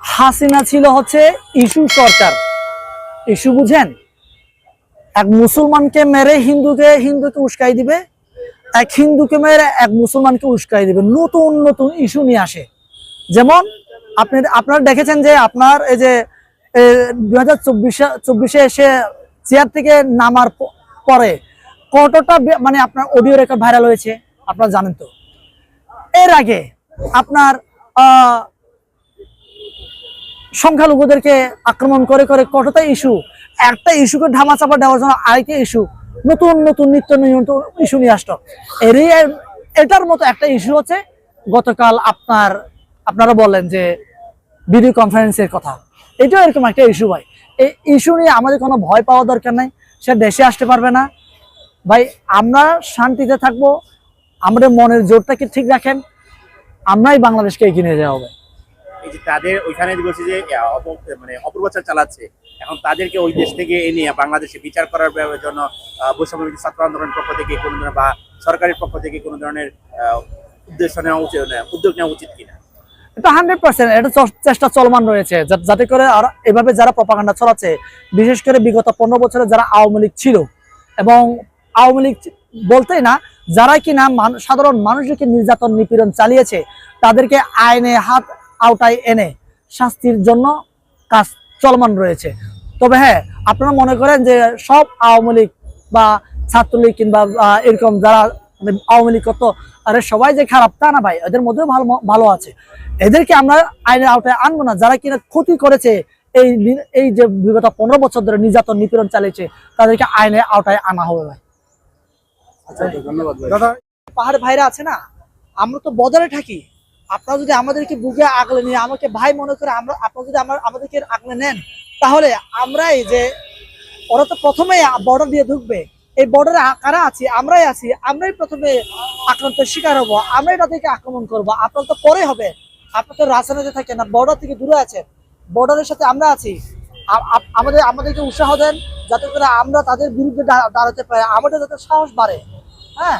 হাসিনা ছিল হচ্ছে ইস্যু সরকার ইস্যু বুঝেন? এক মুসলমানকে মেরে হিন্দুকে হিন্দুকে উস্কাই দিবে। এক হিন্দুকে মেরে এক মুসলমানকে উস্কাই দিবে। নতুন নতুন ইস্যু নিয়ে আসে। যেমন আপনি, আপনারা দেখেছেন যে আপনার এই যে দুই হাজার চব্বিশে এসে চেয়ার থেকে নামার পরে কতটা মানে আপনার অডিও রেকর্ড ভাইরাল হয়েছে, আপনারা জানেন তো। এর আগে আপনার সংখ্যালঘুদেরকে আক্রমণ করে করে কতটা ইস্যু, একটা ইস্যুকে ধামাচাপা দেওয়ার জন্য আরেকটা ইস্যু, নতুন নতুন নিত্য নতুন ইস্যু নিয়ে আসতো। এর- এটার মতো একটা ইস্যু হচ্ছে গতকাল আপনার, আপনারা বললেন যে ভিডিও কনফারেন্সের কথা। এটাও এরকম একটা ইস্যু ভাই। এই ইস্যু নিয়ে আমাদের কোনো ভয় পাওয়া দরকার নাই, সে দেশে আসতে পারবে না। ভাই, আমরা শান্তিতে থাকব, আমাদের মনের জোরটাকে ঠিক রাখেন, আমরাই বাংলাদেশকে এগিয়ে নিয়ে যাওয়া হবে। এই যে তাদের ওইখানে বলছে যে মানে অপপ্রচার চালাচ্ছে, এখন তাদেরকে ওই দেশ থেকে এনে বাংলাদেশে বিচার করার জন্য বৈষম্য ছাত্র আন্দোলনের পক্ষ থেকে কোনো ধরনের বা সরকারের পক্ষ থেকে কোনো ধরনের উদ্দেশ্য নেওয়া উচিত উদ্যোগ নেওয়া উচিত কিনা? এটা হান্ড্রেড পার্সেন্ট এটা চেষ্টা চলমান রয়েছে। যাতে করে আর এভাবে যারা প্রপাগান্ডা ছড়াচ্ছে, বিশেষ করে বিগত পনেরো বছরে যারা আওয়ামী লীগ ছিল, এবং আওয়ামী লীগ বলতেই না যারা কিনা মান- সাধারণ মানুষকে নির্যাতন নিপীড়ন চালিয়েছে, তাদেরকে আইনে হাত আওতায় এনে শাস্তির জন্য কাজ চলমান রয়েছে। তবে হ্যাঁ আপনারা মনে করেন যে সব আওয়ামী লীগ বা ছাত্রলীগ কিংবা এরকম যারা মানে আওয়ামী লীগ করতো আরে সবাই যে খারাপ তা না ভাই এদের মধ্যেও ভালো ভালো আছে। এদেরকে আমরা আইনের আওতায় আনব না। যারা কিনা ক্ষতি করেছে এই এই যে বিগত পনেরো বছর ধরে নির্যাতন নিপীড়ন চালিয়েছে তাদেরকে আইনের আওতায় আনা হবে ভাই। আচ্ছা পাহাড় ভাইরা আছে না? আমরা তো বদলে থাকি। আপনারা যদি আমাদেরকে বুকে আগলে নিয়ে, আমাকে ভাই মনে করে আমরা, আপনারা যদি আমরা, আমাদেরকে আগলে নেন, তাহলে আমরাই যে, ওরা তো প্রথমেই বর্ডার দিয়ে ঢুকবে। এই বর্ডারে কারা আছি? আমরাই আছি। আমরাই প্রথমে আক্রান্তের শিকার হব। আমরাই তাদেরকে আক্রমণ করব। আপনার তো পরে হবে। আপনার তো রাজধানীতে থাকে না বর্ডার থেকে দূরে আছে বর্ডারের সাথে আমরা আছি। আমাদের, আমাদেরকে উৎসাহ দেন, যাতে করে আমরা তাদের বিরুদ্ধে দাঁড়াতে পারি। আমাদের যাতে সাহস বাড়ে। হ্যাঁ?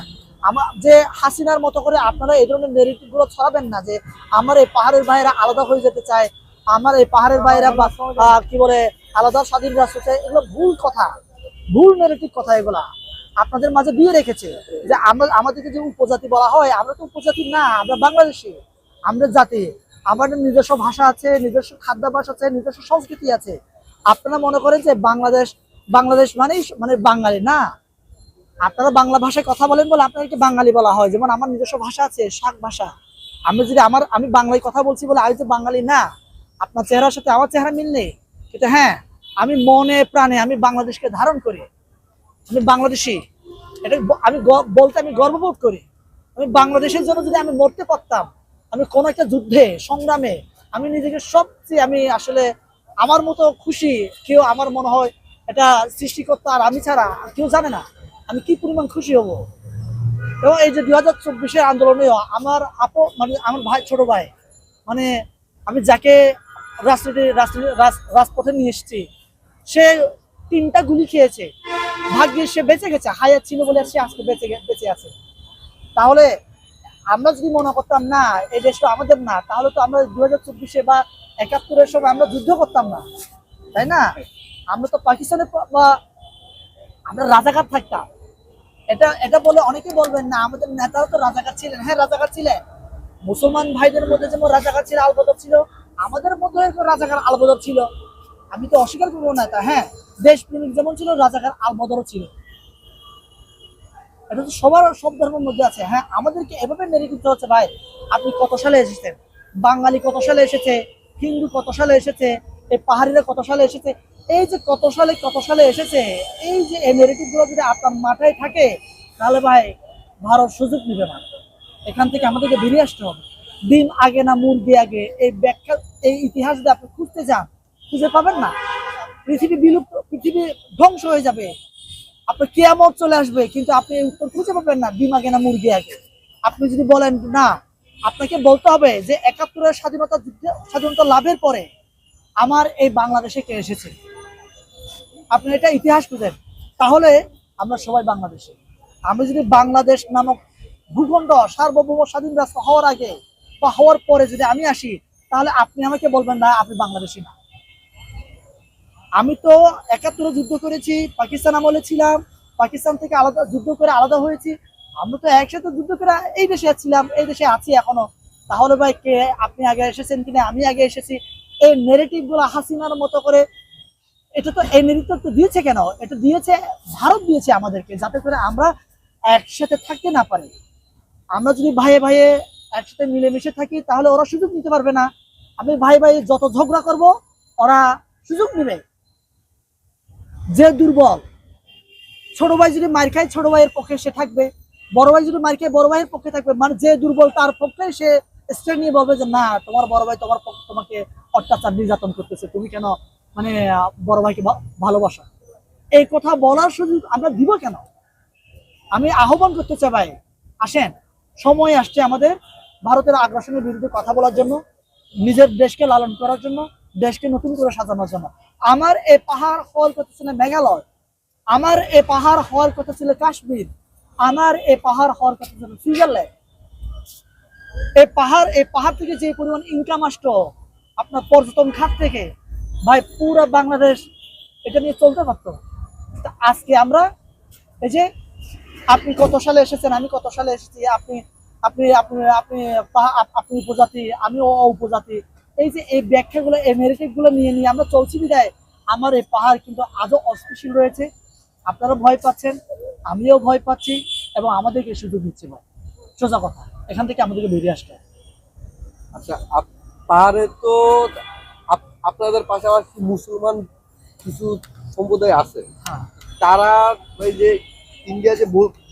আমার যে হাসিনার মতো করে আপনারা এই ধরনের নেগেটিভগুলো ছড়াবেন না যে আমার এই পাহাড়ের বাইরে আলাদা হয়ে যেতে চায়, আমার এই পাহাড়ের বাইরে কি বলে, আলাদা স্বাধীন রাষ্ট্র চাই এগুলো ভুল কথা। ভুল নেগেটিভ কথা এগুলা। আপনাদের মাঝে দিয়ে রেখেছে যে আমরা, আমাদেরকে যে উপজাতি বলা হয়, আমরা তো উপজাতি না, আমরা বাংলাদেশি, আমরা জাতি। আমাদের নিজস্ব ভাষা আছে, নিজস্ব খাদ্যাভ্যাস আছে, নিজস্ব সংস্কৃতি আছে। আপনারা মনে করেন যে বাংলাদেশ বাংলাদেশ মানেই মানে বাঙালি না? আপনারা বাংলা ভাষায় কথা বলেন বলে আপনাদেরকে বাঙালি বলা হয়। যেমন আমার নিজস্ব ভাষা আছে, শাক ভাষা। আমি যদি আমার, আমি বাংলায় কথা বলছি বলে আমি যে বাঙালি না, আপনার চেহারার সাথে আমার চেহারা মিল নেই। কিন্তু হ্যাঁ আমি মনে প্রাণে আমি বাংলাদেশকে ধারণ করি। আমি বাংলাদেশি। এটা আমি বলতে আমি গর্ববোধ করি। আমি বাংলাদেশের জন্য যদি আমি মরতে পারতাম, আমি কোন একটা যুদ্ধে, সংগ্রামে, আমি নিজেকে সবচেয়ে আমি আসলে আমার মতো খুশি, কেউ আমার মনে হয় এটা সৃষ্টিকর্তা আর আমি ছাড়া কেউ জানে না। আমি কি পরিমাণ খুশি হব? এবং এই যে দুই হাজার চব্বিশের আন্দোলনে আমার আপো মানে আমার ভাই, ছোট ভাই মানে আমি যাকে রাজনীতি রাজপথে নিয়ে এসেছি, সে তিনটা গুলি খেয়েছে। ভাগ্যে সে বেঁচে গেছে, হায়াত ছিল বলে সে আজকে বেঁচে বেঁচে আছে। তাহলে আমরা যদি মনে করতাম, না, এই দেশটা আমাদের না, তাহলে তো আমরা দু হাজার চব্বিশে বা একাত্তরের সময় আমরা যুদ্ধ করতাম না। তাই না? আমরা তো পাকিস্তানে বা আমরা রাজাকার থাকতাম। এটা এটা বলে অনেকেই বলবেন, না, আমাদের নেতারা তো রাজাকার ছিলেন। হ্যাঁ রাজাকার ছিলেন। মুসলমান ভাইদের মধ্যে যেমন রাজাকার ছিল, আলবদর ছিল, আমাদের মধ্যে রাজাকার আলবদর ছিল। আমি তো অস্বীকার করব না তা হ্যাঁ। দেশপ্রেমিক যেমন ছিল, রাজাকার আলবদরও ছিল। এটা তো সবার, সব ধর্মের মধ্যে আছে। হ্যাঁ আমাদেরকে এভাবে মেরে দিতে হচ্ছে, ভাই। আপনি কত সালে এসেছেন? বাঙালি কত সালে এসেছে? হিন্দু কত সালে এসেছে? এই পাহাড়িরা কত সালে এসেছে? এই যে কত সালে কত সালে এসেছে? এই যে এই গুলো যদি আপনার মাথায় থাকে, তাহলে ভাই ভারত সুযোগ নেবে না। এখান থেকে আমাদেরকে বেরিয়ে আসতে হবে। ডিম আগে না মুরগি আগে, এই ব্যাখ্যা, এই ইতিহাস যদি আপনি খুঁজতে যান খুঁজে পাবেন না। পৃথিবী বিলুপ্ত, পৃথিবী ধ্বংস হয়ে যাবে। আপনার কেয়ামত চলে আসবে, কিন্তু আপনি উত্তর খুঁজে পাবেন না ডিম আগে না মুরগি আগে। আপনি যদি বলেন, না, আপনাকে বলতে হবে যে একাত্তরের স্বাধীনতা স্বাধীনতা লাভের পরে আমার এই বাংলাদেশে কে এসেছে? আপনি এটা ইতিহাস খুঁজেন তাহলে আমরা সবাই বাংলাদেশে। আমি যদি বাংলাদেশ নামক ভূখণ্ড সার্বভৌম স্বাধীন রাষ্ট্র হওয়ার আগে বা হওয়ার পরে যদি আমি আসি, তাহলে আপনি আমাকে বলবেন, না, আপনি বাংলাদেশি না। আমি তো একাত্তরে যুদ্ধ করেছি, পাকিস্তান আমলে ছিলাম, পাকিস্তান থেকে আলাদা যুদ্ধ করে আলাদা হয়েছি। আমরা তো একসাথে যুদ্ধ করে এই দেশে ছিলাম, এই দেশে আছি এখনও। তাহলে ভাই, কে আপনি আগে এসেছেন কিনা? আমি আগে এসেছি। এই নেগেটিভগুলো হাসিনার মতো করে এটা তো এই তো দিয়েছে কেন? এটা দিয়েছে, ভারত দিয়েছে আমাদেরকে যাতে করে আমরা একসাথে থাকতে না পারি। আমরা যদি ভাইয়ে ভাইয়ে একসাথে মিলেমিশে থাকি, তাহলে ওরা সুযোগ নিতে পারবে না। আমি ভাই ভাই যত ঝগড়া করব, ওরা সুযোগ নেবে। যে দুর্বল, ছোট ভাই যদি মার খায়, ছোট ভাইয়ের পক্ষে সে থাকবে। বড় ভাই যদি মার খায়, বড় ভাইয়ের পক্ষে থাকবে। মানে যে দুর্বল তার পক্ষে সে স্ট্রেট নিয়ে বলবে যে, না, তোমার বড় ভাই তোমার তোমাকে অত্যাচার নির্যাতন করতেছে। তুমি কেন মানে বড় ভাইকে ভালোবাসা। এই কথা বলার সুযোগ আমরা দিব কেন? আমি আহ্বান করতে চাই, ভাই, আসেন, সময় আসছে আমাদের ভারতের আগ্রাসনের বিরুদ্ধে কথা বলার জন্য, নিজের দেশকে লালন করার জন্য, দেশকে নতুন করে সাজানোর জন্য। আমার এই পাহাড় হওয়ার কথা ছিল মেঘালয়, আমার এই পাহাড় হওয়ার কথা ছিল কাশ্মীর, আমার এই পাহাড় হওয়ার কথা ছিল সুইজারল্যান্ড। এই পাহাড় এই পাহাড় থেকে যে পরিমাণ ইনকাম আসতো আপনার পর্যটন খাত থেকে ভাই, পুরো বাংলাদেশ এটা নিয়ে চলতে পারতো। আজকে আমরা এই যে আপনি কত সালে এসেছেন, আমি কত সালে এসেছি, আপনি আপনি আপনি আপনি আপনি উপজাতি আমি ও উপজাতি। এই যে এই ব্যাখ্যাগুলো, এই narrative গুলো নিয়ে নিয়ে আমরা চলছি বিদায়। আমার এই পাহাড় কিন্তু আজও অস্থিতিশীল রয়েছে। আপনারা ভয় পাচ্ছেন, আমিও ভয় পাচ্ছি এবং আমাদেরকে সুযোগ দিচ্ছে ভাই। সোজা কথা, এখান থেকে আমাদেরকে বেরিয়ে আসতে। আচ্ছা পাহাড়ে তো আপনাদের পাশাপাশি মুসলমান কিছু সম্প্রদায় আছে। হ্যাঁ। তারা ওই যে ইন্ডিয়া যে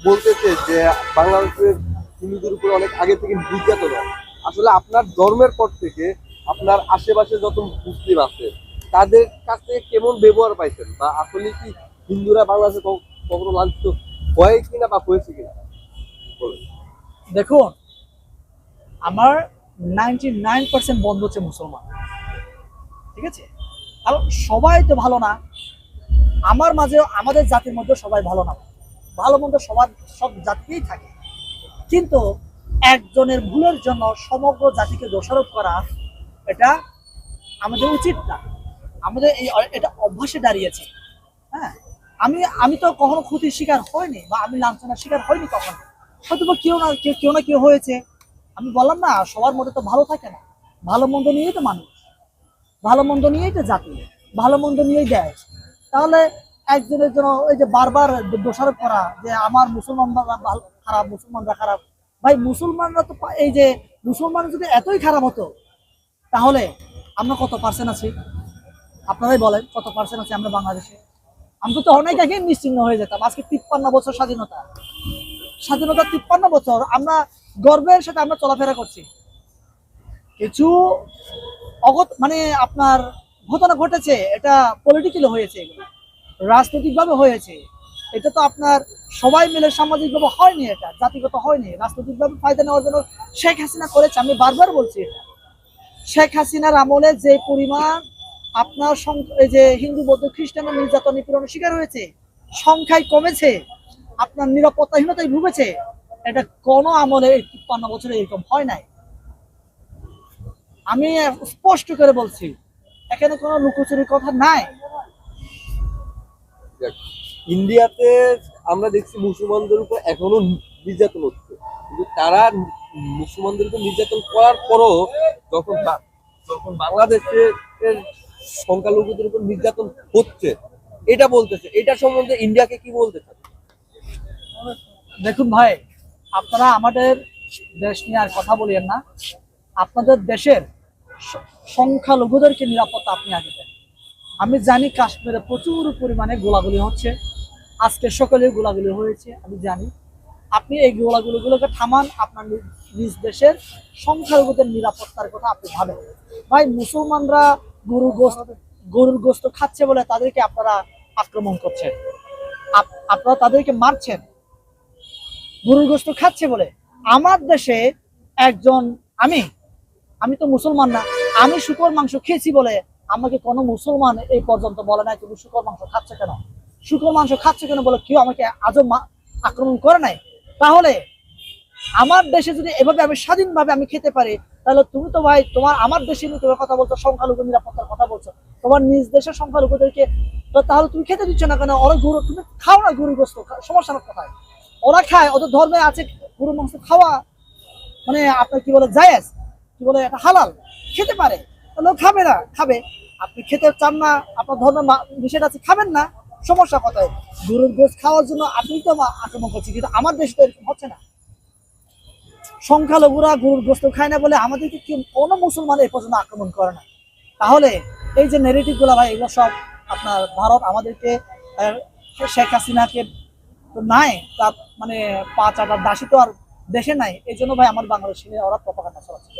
বলতেছে যে বাংলাদেশের হিন্দুদের উপরে অনেক আগে থেকে নির্যাতন হয়। আসলে আপনার ধর্মের পর থেকে আপনার আশেপাশে যত মুসলিম আছে তাদের কাছ থেকে কেমন ব্যবহার পাইছেন? বা আসলে কি হিন্দুরা বাংলাদেশে কখনো লাঞ্ছিত হয় কিনা বা হয়েছে কিনা? বলুন। দেখুন আমার নাইনটি নাইন পার্সেন্ট বন্ধ হচ্ছে মুসলমান। ঠিক আছে? আর সবাই তো ভালো না। আমার মাঝে, আমাদের জাতির মধ্যে সবাই ভালো না। ভালো মন্দ সবার, সব জাতিতেই থাকে। কিন্তু একজনের ভুলের জন্য সমগ্র জাতিকে দোষারোপ করা, এটা আমাদের উচিত না। আমাদের এই, এটা অভ্যাসে দাঁড়িয়েছে। হ্যাঁ? আমি আমি তো কখনো ক্ষতির শিকার হয়নি বা আমি লাঞ্ছনার শিকার হয়নি কখনো। হয়তো বা কেউ না, কেউ কেউ না কেউ হয়েছে। আমি বললাম না, সবার মধ্যে তো ভালো থাকে না। ভালো মন্দ নিয়েই তো মানুষ। ভালো মন্দ নিয়েই তো জাতি, ভালো মন্দ নিয়েই দেয় তাহলে একজনের জন্য ওই যে বারবার দোষারোপ করা যে আমার মুসলমানরা খারাপ মুসলমানরা খারাপ। ভাই, মুসলমানরা তো এই যে মুসলমান যদি এতই খারাপ হতো, তাহলে আমরা কত পার্সেন্ট আছি? আপনারাই বলেন, কত পার্সেন্ট আছি আমরা বাংলাদেশে? আমরা তো অনেক আগে নিশ্চিন্ন হয়ে যেতাম, আজকে তিপ্পান্ন বছর স্বাধীনতা। স্বাধীনতা তিপ্পান্ন বছর, আমরা গর্বের সাথে আমরা চলাফেরা করছি। কিছু অগত মানে আপনার ঘটনা ঘটেছে, এটা পলিটিক্যালি হয়েছে রাজনৈতিকভাবে হয়েছে। এটা তো আপনার সবাই মিলে সামাজিকভাবে হয়নি এটা, জাতিগত হয়নি। রাজনৈতিকভাবে ফায়দা নেওয়ার জন্য শেখ হাসিনা করেছে, আমি বারবার বলছি এটা। শেখ হাসিনার আমলে যে পরিমাণ আপনার এই যে হিন্দু, বৌদ্ধ খ্রিস্টানের নির্যাতন নিপীড়নের শিকার হয়েছে সংখ্যায় কমেছে, আপনার নিরাপত্তাহীনতায় ভুগেছে, এটা কোনো আমলে তিপ্পান্ন বছরে এরকম হয় নাই। আমি স্পষ্ট করে বলছি এখানে কোনো লুকোচুরির কথা নাই। দেখ, ইন্ডিয়াতে আমরা দেখছি মুসলমানদের উপর এখনও নির্যাতন হচ্ছে। কিন্তু তারা মুসলমানদের উপর নির্যাতন করার পরও যখন যখন বাংলাদেশের সংখ্যালঘুদের উপর নির্যাতন হচ্ছে এটা বলতেছে। এটা সম্বন্ধে ইন্ডিয়াকে কি বলতে চান দেখুন ভাই আপনারা আমাদের দেশ নিয়ে আর কথা বলিয়েন না। আপনাদের দেশের সংখ্যালঘুদেরকে নিরাপত্তা আপনি আগে দেন। আমি জানি কাশ্মীরে প্রচুর পরিমাণে গোলাগুলি হচ্ছে। আজকে সকালে গোলাগুলি হয়েছে, আমি জানি। আপনি এই গোলাগুলিগুলোকে থামান, আপনার নিজ- দেশের সংখ্যালঘুদের নিরাপত্তার কথা আপনি ভাবেন। ভাই, মুসলমানরা গরুর গোস্ত গরুর গোস্ত খাচ্ছে বলে তাদেরকে আপনারা আক্রমণ করছেন। আপনারা তাদেরকে মারছেন। গরুর গোস্ত খাচ্ছে বলে। আমার দেশে একজন আমি আমি তো মুসলমান না। আমি শুকর মাংস খেয়েছি বলে আমাকে কোনো মুসলমান এই পর্যন্ত বলে নাই, তুমি শুকর মাংস খাচ্ছ কেন? শুকর মাংস খাচ্ছ কেন বলে কেউ আমাকে আজও আক্রমণ করে নাই? তাহলে আমার দেশে যদি এভাবে আমি স্বাধীনভাবে আমি খেতে পারি, তাহলে তুমি তো ভাই তোমার, আমার দেশে নিয়ে তোমার কথা বলছো, সংখ্যালঘু নিরাপত্তার কথা বলছো, তোমার নিজ দেশের সংখ্যালঘুদেরকে তাহলে তুমি খেতে দিচ্ছ না কেন? ওরা গরু তুমি খাও না গরু গোস্ত খা- সমস্যা না কোথায়? ওরা খায়, ওদের ধর্মে আছে গরু মাংস খাওয়া মানে আপনার কি বলে, জায়েজ। কি বলে এটা হালাল, খেতে পারে। ও খাবে না, খাবে। আপনি খেতে চান না, আপনার ধর্মে নিষেধ আছে, খাবেন না। সমস্যা কোথায়? গরুর গোস খাওয়ার জন্য আপনি তো আক্রমণ করছি কিন্তু আমার দেশে তো এরকম হচ্ছে না। সংখ্যালঘুরা গরুর গোস্ত খায় না বলে আমাদেরকে কি কোনো মুসলমান এ পর্যন্ত আক্রমণ করে না। তাহলে এই যে নেগেটিভগুলা ভাই, এগুলো সব আপনার ভারত আমাদেরকে শেখ হাসিনাকে নাই, তার মানে পাঁচ আটার দাসী তো আর দেশে নাই এই জন্য ভাই আমার বাংলাদেশে ওরা প্রপাকাটা চালাচ্ছে।